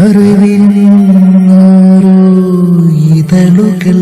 അറിവിൻ ഓരോ ഇതളുകൾ.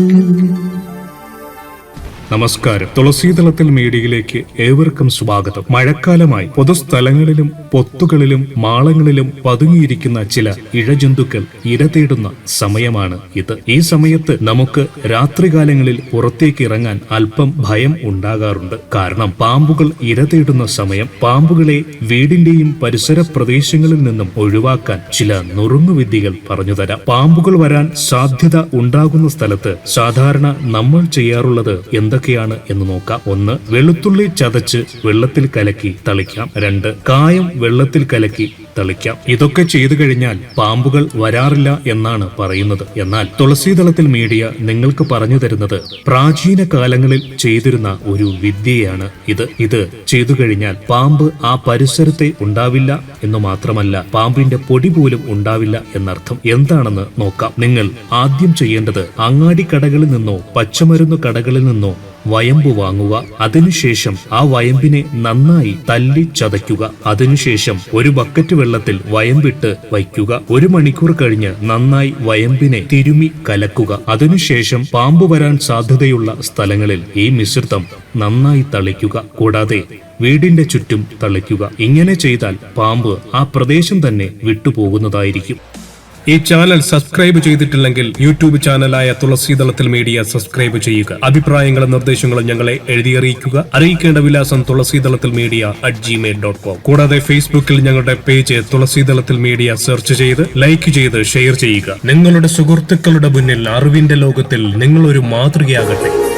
നമസ്കാരം. തുളസീതളത്തിൽ മീഡിയയിലേക്ക് ഏവർക്കും സ്വാഗതം. മഴക്കാലമായി പൊതുസ്ഥലങ്ങളിലും പൊത്തുകളിലും മാളങ്ങളിലും പതുങ്ങിയിരിക്കുന്ന ചില ഇഴജന്തുക്കൾ ഇര തേടുന്ന സമയമാണ് ഇത്. ഈ സമയത്ത് നമുക്ക് രാത്രികാലങ്ങളിൽ പുറത്തേക്ക് ഇറങ്ങാൻ അല്പം ഭയം ഉണ്ടാകാറുണ്ട്. കാരണം പാമ്പുകൾ ഇര തേടുന്ന സമയം പാമ്പുകളെ വീടിന്റെയും പരിസര പ്രദേശങ്ങളിൽ നിന്നും ഒഴിവാക്കാൻ ചില നുറുങ്ങുവിദ്യകൾ പറഞ്ഞുതരാം പാമ്പുകൾ വരാൻ സാധ്യത ഉണ്ടാകുന്ന സ്ഥലത്ത് സാധാരണ നമ്മൾ ചെയ്യാറുള്ളത് എന്തൊക്കെയാണ് എന്ന് നോക്കാം. ഒന്ന് വെളുത്തുള്ളി ചതച്ച് വെള്ളത്തിൽ കലക്കി തളിക്കാം. രണ്ട് കായം വെള്ളത്തിൽ കലക്കി തളിക്കാം. ഇതൊക്കെ ചെയ്തു കഴിഞ്ഞാൽ പാമ്പുകൾ വരാറില്ല എന്നാണ് പറയുന്നത്. എന്നാൽ തുളസീതളത്തിൽ മീഡിയ നിങ്ങൾക്ക് പറഞ്ഞു തരുന്നത് പ്രാചീന കാലങ്ങളിൽ ചെയ്തിരുന്ന ഒരു വിദ്യയാണ് ഇത്. ഇത് ചെയ്തു കഴിഞ്ഞാൽ പാമ്പ് ആ പരിസരത്തെ ഉണ്ടാവില്ല എന്ന് മാത്രമല്ല പാമ്പിന്റെ പൊടി പോലും ഉണ്ടാവില്ല എന്നർത്ഥം. എന്താണെന്ന് നോക്കാം. നിങ്ങൾ ആദ്യം ചെയ്യേണ്ടത് അങ്ങാടി കടകളിൽ നിന്നോ പച്ചമരുന്ന് കടകളിൽ നിന്നോ വയമ്പ് വാങ്ങുക അതിനുശേഷം ആ വയമ്പിനെ നന്നായി തല്ലി ചതയ്ക്കുക. അതിനുശേഷം ഒരു ബക്കറ്റ് വെള്ളത്തിൽ വയമ്പിട്ട് വയ്ക്കുക. ഒരു മണിക്കൂർ കഴിഞ്ഞ് നന്നായി വയമ്പിനെ തിരുമി കലക്കുക. അതിനുശേഷം പാമ്പ് വരാൻ സാധ്യതയുള്ള സ്ഥലങ്ങളിൽ ഈ മിശ്രിതം നന്നായി തളിക്കുക. കൂടാതെ വീടിന്റെ ചുറ്റും തളിക്കുക. ഇങ്ങനെ ചെയ്താൽ പാമ്പ് ആ പ്രദേശം തന്നെ വിട്ടുപോകുന്നതായിരിക്കും. ഈ ചാനൽ സബ്സ്ക്രൈബ് ചെയ്തിട്ടില്ലെങ്കിൽ യൂട്യൂബ് ചാനലായ തുളസിദളത്തിൽ മീഡിയ സബ്സ്ക്രൈബ് ചെയ്യുക. അഭിപ്രായങ്ങളും നിർദ്ദേശങ്ങളും ഞങ്ങളെ എഴുതി അറിയിക്കുക. അറിയിക്കേണ്ട വിലാസം തുളസീദളത്തിൽ media at Gmail dot com കൂടാതെ ഫേസ്ബുക്കിൽ ഞങ്ങളുടെ പേജ് തുളസിദളത്തിൽ മീഡിയ സെർച്ച് ചെയ്ത് ലൈക്ക് ചെയ്ത് ഷെയർ ചെയ്യുക. നിങ്ങളുടെ സുഹൃത്തുക്കളുടെ മുന്നിൽ അറിവിന്റെ ലോകത്തിൽ നിങ്ങളൊരു മാതൃകയാകട്ടെ.